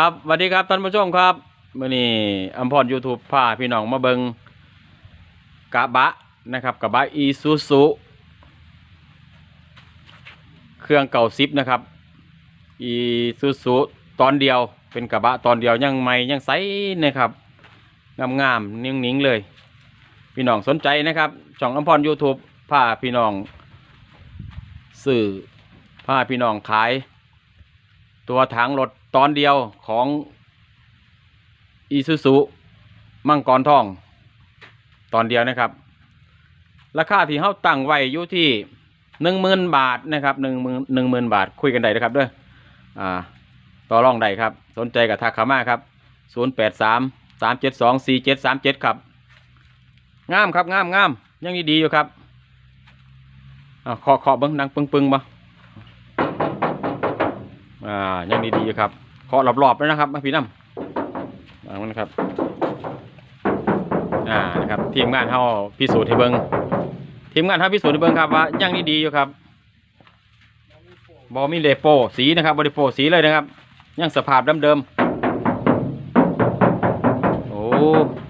ครับสวัสดีครับท่านผู้ชมครับเมื่อนี้อัมพรยูทูบพาพี่น้องมาเบิงกระบะนะครับกระบะอีซูซุเครื่องเก่าซิปนะครับอีซูซุตอนเดียวเป็นกระบะตอนเดียวยังใหม่ยังใสนะครับงามๆนิ่งๆเลย พี่น้องสนใจนะครับช่องอัมพรยูทูบพาพี่น้องสื่อพาพี่น้องขาย ตัวถังรถ ตอนเดียวของอีซูซุมังกรทอง ตอนเดียวนะครับ ราคาที่เขาตั้งไว้อยู่ที่หนึ่งหมื่นบาทนะครับหนึ่งหมื่นหนึ่งหมื่นบาทคุยกันได้นะครับด้วยอ่าต่อรองได้ครับ สนใจกับทักเขามาครับศูนย์แปดสามสามเจ็ดสองสี่เจ็ดสามเจ็ดครับงามครับงามงามยังดีๆอยู่ครับอ่าเคาะเคาะบิ้งดังปึ้งปึ้งๆบ่อ่ายังดีๆอยู่ครับาะรอบๆเลยนะครับมาพี่น้ำมามันะครับอ่านะครับทีมงานเฮาพิสูจน์ให้เบิ่งทีมงานเฮาพิสูจน์ให้เบิ่งครับว่ายังดีๆอยู่ครับบอมีเลโปสีนะครับบริโปสีเลยนะครับยังสภาพเดิมๆโอ้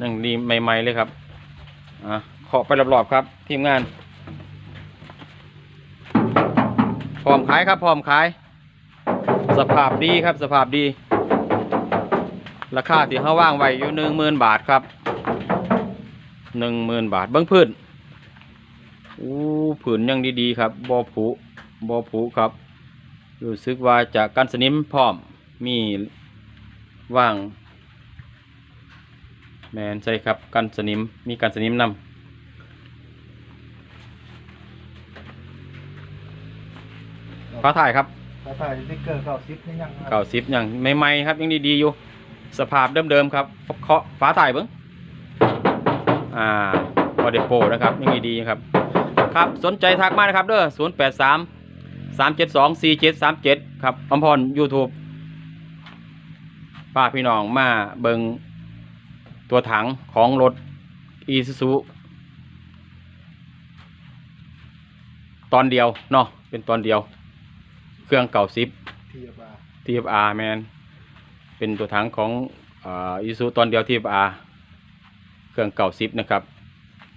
ยังดีใหม่ๆเลยครับอ่าเคาะไปรอบๆครับทีมงานพร้อมขายครับพร้อมขาย สภาพดีครับสภาพดี ราคาที่เขาว่างไว้อยู่หนึ่งหมื่นบาทครับหนึ่งหมื่นบาทเบิ้องพื้นอู้ผืนยังดีๆครับบอผูบอผูครับ รู้สึกว่าจะกันสนิมพร้อมมีว่าง แมนใช่ครับกันสนิมมีกันสนิมนำฟ้าถ่ายครับ ถ้าถ่ายสติ๊กเกอร์เก้าสิบนี่ยังเก่าสิบอย่างใหม่ๆครับยังดีๆอยู่ สภาพเดิมๆครับเคาะฟ้าถ่ายเบิ้งอ่าบอเดโปนะครับยังดีๆครับ ครับสนใจทักมานะครับเด้อศูนย์แปดสามสามเจ็ดสองสี่เจ็ดสามเจ็ดครับอมพรยูทูบป้าพี่น้องมาเบิงตัวถังของรถอีซูซูตอนเดียวเนาะเป็นตอนเดียว เครื่องเก่าซิปทีบา TFR แมนเป็นตัวถังของอีซูตอนเดียว TFR เครื่องเก่าซิปนะครับ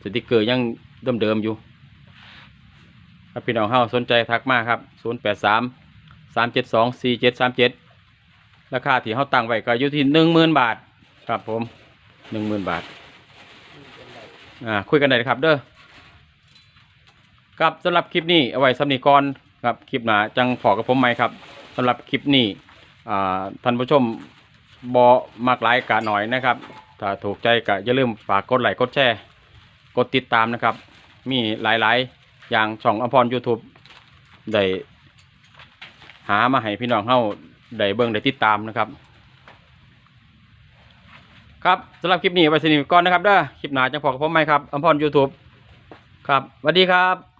สติกเกอร์ยังเดิมๆอยู่ถ้าพี่น้องเฮาสนใจทักมาครับ 083 372 4737 ราคาที่เฮาตั้งไว้ก็อยู่ที่ 10,000 บาทครับผม 10,000 บาทอ่าคุยกันได้เลยครับเด้อครับสำหรับคลิปนี้เอาไว้สำนีก่อน ครับคลิปหนาจังพอกับผมไหมครับสำหรับคลิปนี้ท่านผู้ชมบอมากหลายกะหน่อยนะครับ ถ้าถูกใจก็อย่าลืมฝากกดไลค์กดแชร์กดติดตามนะครับ มีหลายๆ อย่างช่องอภร YouTube ได้หามาให้พี่น้องเฮาได้เบิ่งได้ติดตามนะครับ ครับสำหรับคลิปนี้ไว้สนิทก่อนนะครับเด้อคลิปหนาจังพอกับผมไหมครับอภร YouTube ครับสวัสดีครับ